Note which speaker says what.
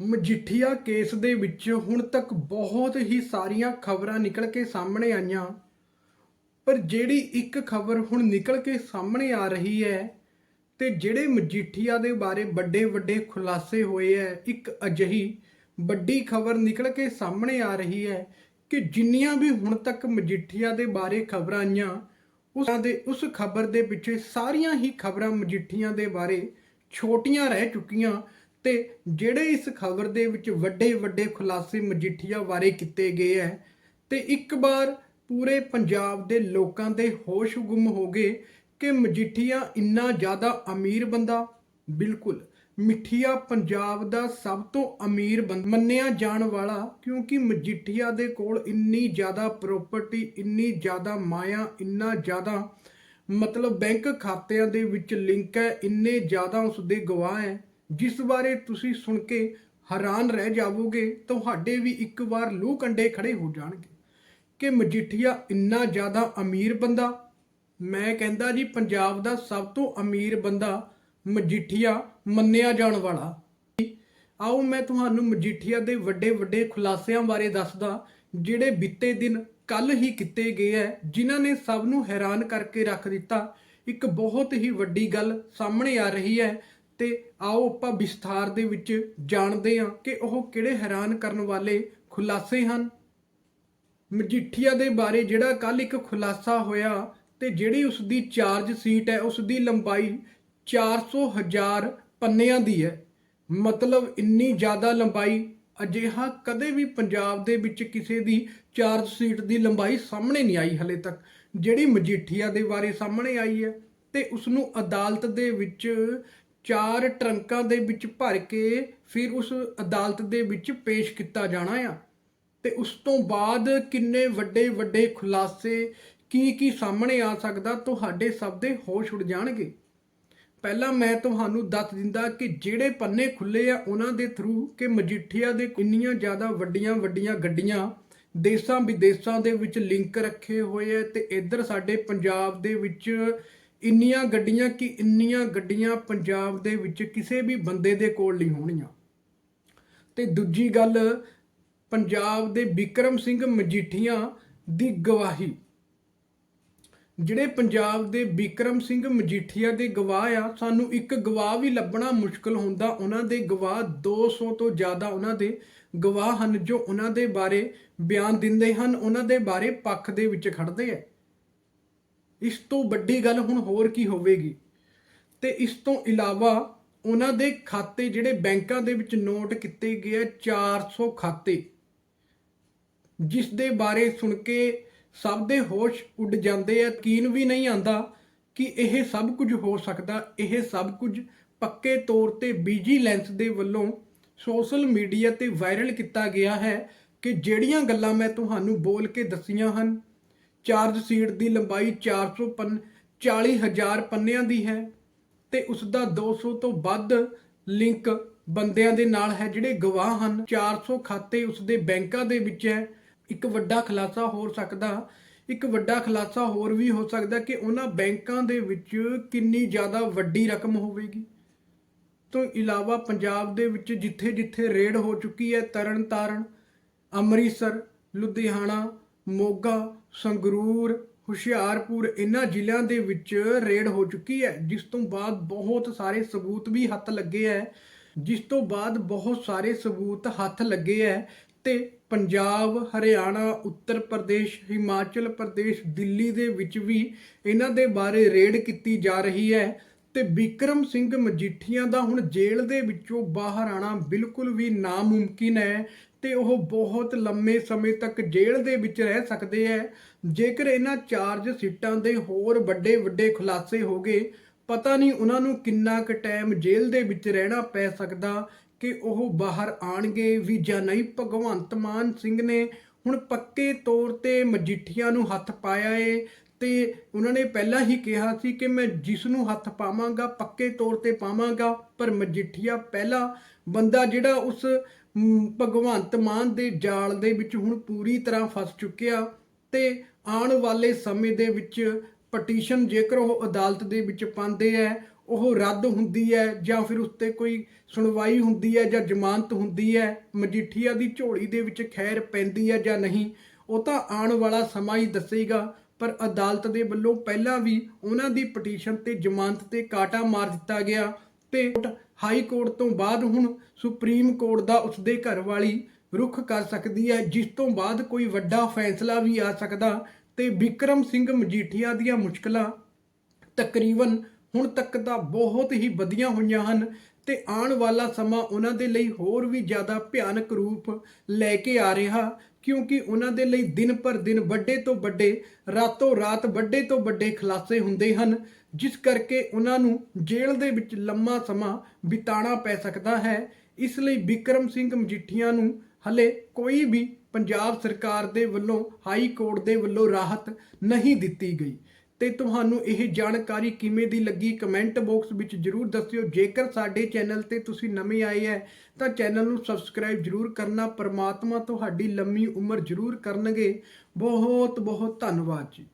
Speaker 1: Majithia case ਦੇ ਵਿੱਚ ਹੁਣ ਤੱਕ ਬਹੁਤ ਹੀ ਸਾਰੀਆਂ ਖਬਰਾਂ ਨਿਕਲ ਕੇ ਸਾਹਮਣੇ ਆਈਆਂ। ਪਰ ਜਿਹੜੀ ਇੱਕ ਖਬਰ ਹੁਣ ਨਿਕਲ ਕੇ ਸਾਹਮਣੇ ਆ ਰਹੀ ਹੈ ਤੇ ਜਿਹੜੇ ਮਜੀਠੀਆ ਦੇ ਬਾਰੇ ਵੱਡੇ ਵੱਡੇ ਖੁਲਾਸੇ ਹੋਏ ਹੈ, ਇੱਕ ਅਜਿਹੀ ਵੱਡੀ ਖਬਰ ਨਿਕਲ ਕੇ ਸਾਹਮਣੇ ਆ ਰਹੀ ਹੈ ਕਿ ਜਿੰਨੀਆਂ ਵੀ ਹੁਣ ਤੱਕ ਮਜੀਠੀਆ ਦੇ ਬਾਰੇ ਖਬਰਾਂ ਆਈਆਂ, ਉਸਾਂ ਦੇ, ਉਸ ਖਬਰ ਦੇ ਪਿੱਛੇ ਸਾਰੀਆਂ ਹੀ ਖਬਰਾਂ ਮਜੀਠੀਆਂ ਦੇ ਬਾਰੇ ਛੋਟੀਆਂ ਰਹਿ ਚੁੱਕੀਆਂ ਤੇ ਜਿਹੜੇ ਇਸ ਖਬਰ ਦੇ ਵਿੱਚ ਵੱਡੇ ਵੱਡੇ ਖੁਲਾਸੇ ਮਜੀਠੀਆ ਬਾਰੇ ਕੀਤੇ ਗਏ ਹੈ ਤੇ ਇੱਕ ਵਾਰ ਪੂਰੇ ਪੰਜਾਬ ਦੇ ਲੋਕਾਂ ਦੇ ਹੋਸ਼ ਗੁੰਮ ਹੋ ਗਏ ਕਿ ਮਜੀਠੀਆ ਇੰਨਾ ਜ਼ਿਆਦਾ ਅਮੀਰ ਬੰਦਾ। ਬਿਲਕੁਲ, ਮਿੱਠੀਆ ਪੰਜਾਬ ਦਾ ਸਭ ਤੋਂ ਅਮੀਰ ਬੰਦਾ ਮੰਨਿਆ ਜਾਣ ਵਾਲਾ, ਕਿਉਂਕਿ ਮਜੀਠੀਆ ਦੇ ਕੋਲ ਇੰਨੀ ਜ਼ਿਆਦਾ ਪ੍ਰਾਪਰਟੀ ਇੰਨੀ ਜ਼ਿਆਦਾ ਮਾਇਆ, ਇੰਨਾ ਜ਼ਿਆਦਾ ਮਤਲਬ ਬੈਂਕ ਖਾਤਿਆਂ ਦੇ ਵਿੱਚ ਲਿੰਕ ਹੈ, ਇੰਨੇ ਜ਼ਿਆਦਾ ਉਸਦੇ ਗਵਾਹ ਹੈ। ਜਿਸ ਬਾਰੇ ਤੁਸੀਂ ਸੁਣ ਕੇ ਹੈਰਾਨ ਰਹਿ ਜਾਵੋਗੇ, ਤੁਹਾਡੇ ਵੀ ਇੱਕ ਵਾਰ ਲੂਹ ਕੰਡੇ ਖੜੇ ਹੋ ਜਾਣਗੇ ਕਿ ਮਜੀਠੀਆ ਇੰਨਾ ਜ਼ਿਆਦਾ ਅਮੀਰ ਬੰਦਾ। ਮੈਂ ਕਹਿੰਦਾ ਜੀ, ਪੰਜਾਬ ਦਾ ਸਭ ਤੋਂ ਅਮੀਰ ਬੰਦਾ ਮਜੀਠੀਆ ਮੰਨਿਆ ਜਾਣ ਵਾਲਾ। ਆਓ ਮੈਂ ਤੁਹਾਨੂੰ ਮਜੀਠੀਆ ਦੇ ਵੱਡੇ ਵੱਡੇ ਖੁਲਾਸਿਆਂ ਬਾਰੇ ਦੱਸਦਾ, ਜਿਹੜੇ ਬੀਤੇ ਦਿਨ ਕੱਲ ਹੀ ਕੀਤੇ ਗਏ ਹੈ ਜਿਨ੍ਹਾਂ ਨੇ ਸਭ ਨੂੰ ਹੈਰਾਨ ਕਰਕੇ ਰੱਖ ਦਿੱਤਾ। ਇੱਕ ਬਹੁਤ ਹੀ ਵੱਡੀ ਗੱਲ ਸਾਹਮਣੇ ਆ ਰਹੀ ਹੈ ਤੇ ਆਓ ਆਪਾਂ ਵਿਸਥਾਰ ਦੇ ਵਿੱਚ ਜਾਣਦੇ ਹਾਂ ਕਿ ਉਹ ਕਿਹੜੇ ਹੈਰਾਨ ਕਰਨ ਵਾਲੇ ਖੁਲਾਸੇ ਹਨ। ਮਜੀਠੀਆ ਦੇ ਬਾਰੇ ਜਿਹੜਾ ਕੱਲ ਇੱਕ ਖੁਲਾਸਾ ਹੋਇਆ ਤੇ ਜਿਹੜੀ ਉਸ ਦੀ ਚਾਰਜ ਸੀਟ ਹੈ ਉਸ ਦੀ ਲੰਬਾਈ 400 ਹਜ਼ਾਰ ਪੰਨਿਆਂ ਦੀ ਹੈ। ਮਤਲਬ ਇੰਨੀ ਜ਼ਿਆਦਾ ਲੰਬਾਈ, ਅਜਿਹਾ ਕਦੇ ਵੀ ਪੰਜਾਬ ਦੇ ਵਿੱਚ ਕਿਸੇ ਦੀ ਚਾਰਜ ਸੀਟ ਦੀ ਲੰਬਾਈ ਸਾਹਮਣੇ ਨਹੀਂ ਆਈ ਹਲੇ ਤੱਕ। ਜਿਹੜੀ ਮਜੀਠੀਆ ਦੇ ਬਾਰੇ ਸਾਹਮਣੇ ਆਈ ਹੈ ਤੇ ਉਸ ਨੂੰ ਅਦਾਲਤ ਦੇ ਵਿੱਚ ਚਾਰ ਟਰੰਕਾਂ ਦੇ ਵਿੱਚ ਭਰ ਕੇ ਫਿਰ ਉਸ ਅਦਾਲਤ ਦੇ ਵਿੱਚ ਪੇਸ਼ ਕੀਤਾ ਜਾਣਾ ਆ। ਤੇ ਉਸ ਤੋਂ ਬਾਅਦ ਕਿੰਨੇ ਵੱਡੇ ਵੱਡੇ ਖੁਲਾਸੇ, ਕੀ ਕੀ ਸਾਹਮਣੇ ਆ ਸਕਦਾ, ਤੁਹਾਡੇ ਸਭ ਦੇ ਹੋਸ਼ ਉੱਡ ਜਾਣਗੇ। ਪਹਿਲਾਂ ਮੈਂ ਤੁਹਾਨੂੰ ਦੱਸ ਦਿੰਦਾ ਕਿ ਜਿਹੜੇ ਪੰਨੇ ਖੁੱਲੇ ਆ, ਉਹਨਾਂ ਦੇ ਥਰੂ ਕਿ ਮਜੀਠੀਆ ਦੇ ਕਿੰਨੀਆਂ ਜ਼ਿਆਦਾ ਵੱਡੀਆਂ ਵੱਡੀਆਂ ਗੱਡੀਆਂ ਦੇਸ਼ਾਂ ਵਿਦੇਸ਼ਾਂ ਦੇ ਵਿੱਚ ਲਿੰਕ ਰੱਖੇ ਹੋਏ ਆ ਤੇ ਇੱਧਰ ਸਾਡੇ ਪੰਜਾਬ ਦੇ ਵਿੱਚ ਇੰਨੀਆਂ ਗੱਡੀਆਂ ਕਿ ਇੰਨੀਆਂ ਗੱਡੀਆਂ ਪੰਜਾਬ ਦੇ ਵਿੱਚ ਕਿਸੇ ਵੀ ਬੰਦੇ ਦੇ ਕੋਲ ਨਹੀਂ ਹੋਣੀਆਂ। ਤੇ ਦੂਜੀ ਗੱਲ, ਪੰਜਾਬ ਦੇ ਵਿਕਰਮ ਸਿੰਘ ਮਜੀਠੀਆਂ ਦੀ ਗਵਾਹੀ। ਜਿਹੜੇ ਪੰਜਾਬ ਦੇ ਵਿਕਰਮ ਸਿੰਘ ਮਜੀਠੀਆ ਦੇ ਗਵਾਹ ਆ, ਸਾਨੂੰ ਇੱਕ ਗਵਾਹ ਵੀ ਲੱਭਣਾ ਮੁਸ਼ਕਲ ਹੁੰਦਾ। ਉਹਨਾਂ ਦੇ ਗਵਾਹ 200 ਤੋਂ ਜ਼ਿਆਦਾ ਉਹਨਾਂ ਦੇ ਗਵਾਹ ਹਨ ਜੋ ਉਹਨਾਂ ਦੇ ਬਾਰੇ ਬਿਆਨ ਦਿੰਦੇ ਹਨ। ਉਹਨਾਂ ਦੇ ਬਾਰੇ ਪੱਖ ਦੇ ਵਿੱਚ ਖੜਦੇ ਆ। ਇਸ ਤੋਂ ਵੱਡੀ ਗੱਲ ਹੁਣ ਹੋਰ ਕੀ ਹੋਵੇਗੀ? ਤੇ ਇਸ ਤੋਂ ਇਲਾਵਾ ਉਹਨਾਂ ਦੇ ਖਾਤੇ ਜਿਹੜੇ ਬੈਂਕਾਂ ਦੇ ਵਿੱਚ ਨੋਟ ਕੀਤੇ ਗਏ ਆ 400 ਖਾਤੇ, ਜਿਸ ਦੇ ਬਾਰੇ ਸੁਣ ਕੇ ਸਭ ਦੇ ਹੋਸ਼ ਉੱਡ ਜਾਂਦੇ ਆ, ਯਕੀਨ ਵੀ ਨਹੀਂ ਆਂਦਾ ਕਿ ਇਹ ਸਭ ਕੁਝ ਹੋ ਸਕਦਾ। ਇਹ ਸਭ ਕੁਝ ਪੱਕੇ ਤੌਰ ਤੇ ਵਿਜੀਲੈਂਸ ਦੇ ਵੱਲੋਂ ਸੋਸ਼ਲ ਮੀਡੀਆ ਤੇ ਵਾਇਰਲ ਕੀਤਾ ਗਿਆ ਹੈ ਕਿ ਜਿਹੜੀਆਂ ਗੱਲਾਂ ਮੈਂ ਤੁਹਾਨੂੰ ਬੋਲ ਕੇ ਦੱਸੀਆਂ ਹਨ ਚਾਰਜ ਸੀਟ ਦੀ ਲੰਬਾਈ 400 ਪੰਨ 40000 ਪੰਨਿਆਂ ਦੀ ਹੈ ਤੇ ਉਸ ਦਾ 200 ਤੋਂ ਵੱਧ ਲਿੰਕ ਬੰਦਿਆਂ ਦੇ ਨਾਲ ਹੈ ਜਿਹੜੇ ਗਵਾਹ ਹਨ। 400 ਖਾਤੇ ਉਸ ਦੇ ਬੈਂਕਾਂ ਦੇ ਵਿੱਚ ਹੈ। ਇੱਕ ਵੱਡਾ ਖੁਲਾਸਾ ਹੋ ਸਕਦਾ, ਇੱਕ ਵੱਡਾ ਖੁਲਾਸਾ ਹੋਰ ਵੀ ਹੋ ਸਕਦਾ ਕਿ ਉਹਨਾਂ ਬੈਂਕਾਂ ਦੇ ਵਿੱਚ ਕਿੰਨੀ ਜ਼ਿਆਦਾ ਵੱਡੀ ਰਕਮ ਹੋਵੇਗੀ। ਤੋਂ ਇਲਾਵਾ ਪੰਜਾਬ ਦੇ ਵਿੱਚ ਜਿੱਥੇ-ਜਿੱਥੇ ਰੇਡ ਹੋ ਚੁੱਕੀ ਹੈ ਤਰਨਤਾਰਨ, ਅੰਮ੍ਰਿਤਸਰ, ਲੁਧਿਆਣਾ, ਮੋਗਾ ਸੰਗਰੂਰ, ਹੁਸ਼ਿਆਰਪੁਰ ਇਹਨਾਂ ਜ਼ਿਲ੍ਹਿਆਂ ਦੇ ਵਿੱਚ ਰੇਡ ਹੋ ਚੁੱਕੀ ਹੈ, ਜਿਸ ਤੋਂ ਬਾਅਦ ਬਹੁਤ ਸਾਰੇ ਸਬੂਤ ਵੀ ਹੱਥ ਲੱਗੇ ਹੈ। ਜਿਸ ਤੋਂ ਬਾਅਦ ਬਹੁਤ ਸਾਰੇ ਸਬੂਤ ਹੱਥ ਲੱਗੇ ਹੈ ਤੇ ਪੰਜਾਬ, ਹਰਿਆਣਾ, ਉੱਤਰ ਪ੍ਰਦੇਸ਼, ਹਿਮਾਚਲ ਪ੍ਰਦੇਸ਼, ਦਿੱਲੀ ਦੇ ਵਿੱਚ ਵੀ ਇਹਨਾਂ ਦੇ ਬਾਰੇ ਰੇਡ ਕੀਤੀ ਜਾ ਰਹੀ ਹੈ। ਤੇ ਵਿਕਰਮ ਸਿੰਘ ਮਜੀਠੀਆਂ ਦਾ ਹੁਣ ਜੇਲ੍ਹ ਦੇ ਵਿੱਚੋਂ ਬਾਹਰ ਆਣਾ ਬਿਲਕੁਲ ਵੀ ਨਾਮੁਮਕਿਨ ਹੈ ਤੇ ਉਹ ਬਹੁਤ ਲੰਮੇ ਸਮੇਂ ਤੱਕ ਜੇਲ੍ਹ ਦੇ ਵਿੱਚ ਰਹਿ ਸਕਦੇ ਹੈ। ਜੇਕਰ ਇਹਨਾਂ ਚਾਰਜ ਸੀਟਾਂ ਦੇ ਹੋਰ ਵੱਡੇ ਵੱਡੇ ਖੁਲਾਸੇ ਹੋ ਗਏ, ਪਤਾ ਨਹੀਂ ਉਹਨਾਂ ਨੂੰ ਕਿੰਨਾ ਕੁ ਟਾਈਮ ਜੇਲ੍ਹ ਦੇ ਵਿੱਚ ਰਹਿਣਾ ਪੈ ਸਕਦਾ ਕਿ ਉਹ ਬਾਹਰ ਆਣਗੇ ਵੀ ਜਾਂ ਨਹੀਂ। ਭਗਵੰਤ ਮਾਨ ਸਿੰਘ ਨੇ ਹੁਣ ਪੱਕੇ ਤੌਰ ਤੇ ਮਜੀਠੀਆਂ ਨੂੰ ਹੱਥ ਪਾਇਆ ਏ ਤੇ ਉਹਨਾਂ ਨੇ ਪਹਿਲਾਂ ਹੀ ਕਿਹਾ ਸੀ ਕਿ ਮੈਂ ਜਿਸ ਨੂੰ ਹੱਥ ਪਾਵਾਂਗਾ, ਪੱਕੇ ਤੌਰ ਤੇ ਪਾਵਾਂਗਾ, ਪਰ ਮਜੀਠੀਆ ਪਹਿਲਾ ਬੰਦਾ ਜਿਹੜਾ ਉਸ ਭਗਵੰਤ ਮਾਨ ਦੇ ਜਾਲ ਦੇ ਵਿੱਚ ਹੁਣ ਪੂਰੀ ਤਰ੍ਹਾਂ ਫਸ ਚੁੱਕਿਆ ਤੇ ਆਉਣ ਵਾਲੇ ਸਮੇਂ ਦੇ ਵਿੱਚ ਪਟੀਸ਼ਨ ਜੇਕਰ ਉਹ ਅਦਾਲਤ ਦੇ ਵਿੱਚ ਪਾਉਂਦੇ ਹੈ ਉਹ ਰੱਦ ਹੁੰਦੀ ਹੈ ਜਾਂ ਫਿਰ ਉਸ 'ਤੇ ਕੋਈ ਸੁਣਵਾਈ ਹੁੰਦੀ ਹੈ ਜਾਂ ਜ਼ਮਾਨਤ ਹੁੰਦੀ ਹੈ ਮਜੀਠੀਆ ਦੀ ਝੋਲੀ ਦੇ ਵਿੱਚ ਖੈਰ ਪੈਂਦੀ ਹੈ ਜਾਂ ਨਹੀਂ, ਉਹ ਤਾਂ ਆਉਣ ਵਾਲਾ ਸਮਾਂ ਹੀ ਦੱਸੇਗਾ। ਪਰ ਅਦਾਲਤ ਦੇ ਵੱਲੋਂ ਪਹਿਲਾਂ ਵੀ ਉਹਨਾਂ ਦੀ ਪਟੀਸ਼ਨ ਤੇ ਜ਼ਮਾਨਤ ਤੇ ਕਾਟਾ ਮਾਰ ਦਿੱਤਾ ਗਿਆ ਤੇ ਹਾਈ ਕੋਰਟ ਤੋਂ ਬਾਅਦ ਹੁਣ ਸੁਪਰੀਮ ਕੋਰਟ ਦਾ ਉਸਦੇ ਘਰ ਵਾਲੀ ਰੁਖ ਕਰ ਸਕਦੀ ਹੈ, ਜਿਸ ਤੋਂ ਬਾਅਦ ਕੋਈ ਵੱਡਾ ਫੈਸਲਾ ਵੀ ਆ ਸਕਦਾ ਤੇ ਵਿਕਰਮ ਸਿੰਘ ਮਜੀਠੀਆ ਦੀਆਂ ਮੁਸ਼ਕਲਾਂ ਤਕਰੀਬਨ ਹੁਣ ਤੱਕ ਤਾਂ ਬਹੁਤ ਹੀ ਵਧੀਆਂ ਹੋਈਆਂ ਹਨ। ਤੇ ਆਉਣ ਵਾਲਾ ਸਮਾਂ ਉਹਨਾਂ ਦੇ ਲਈ ਹੋਰ ਵੀ ਜ਼ਿਆਦਾ ਭਿਆਨਕ ਰੂਪ ਲੈ ਕੇ ਆ ਰਿਹਾ, ਕਿਉਂਕਿ ਉਹਨਾਂ ਦੇ ਲਈ ਦਿਨ ਪਰ ਦਿਨ ਵੱਡੇ ਤੋਂ ਵੱਡੇ, ਰਾਤੋਂ ਰਾਤ ਵੱਡੇ ਤੋਂ ਵੱਡੇ ਖੁਲਾਸੇ ਹੁੰਦੇ ਹਨ, ਜਿਸ ਕਰਕੇ ਉਹਨਾਂ ਨੂੰ ਜੇਲ੍ਹ ਦੇ ਵਿੱਚ ਲੰਮਾ ਸਮਾਂ ਬਿਤਾਣਾ ਪੈ ਸਕਦਾ ਹੈ। ਇਸ ਲਈ ਵਿਕਰਮ ਸਿੰਘ ਮਜੀਠੀਆ ਨੂੰ ਹਲੇ ਕੋਈ ਵੀ ਪੰਜਾਬ ਸਰਕਾਰ ਦੇ ਵੱਲੋਂ, ਹਾਈ ਕੋਰਟ ਦੇ ਵੱਲੋਂ ਰਾਹਤ ਨਹੀਂ ਦਿੱਤੀ ਗਈ। ਤੇ ਤੁਹਾਨੂੰ ਇਹ ਜਾਣਕਾਰੀ ਕਿਵੇਂ ਦੀ ਲੱਗੀ ਕਮੈਂਟ ਬਾਕਸ ਵਿੱਚ ਜਰੂਰ ਦੱਸਿਓ। ਜੇਕਰ ਸਾਡੇ ਚੈਨਲ ਤੇ ਤੁਸੀਂ ਨਵੇਂ ਆਏ ਹੈ ਤਾਂ ਚੈਨਲ ਨੂੰ ਸਬਸਕ੍ਰਾਈਬ ਜਰੂਰ ਕਰਨਾ। ਪਰਮਾਤਮਾ ਤੁਹਾਡੀ ਲੰਮੀ ਉਮਰ ਜਰੂਰ ਕਰਨਗੇ। ਬਹੁਤ ਬਹੁਤ ਧੰਨਵਾਦ ਜੀ।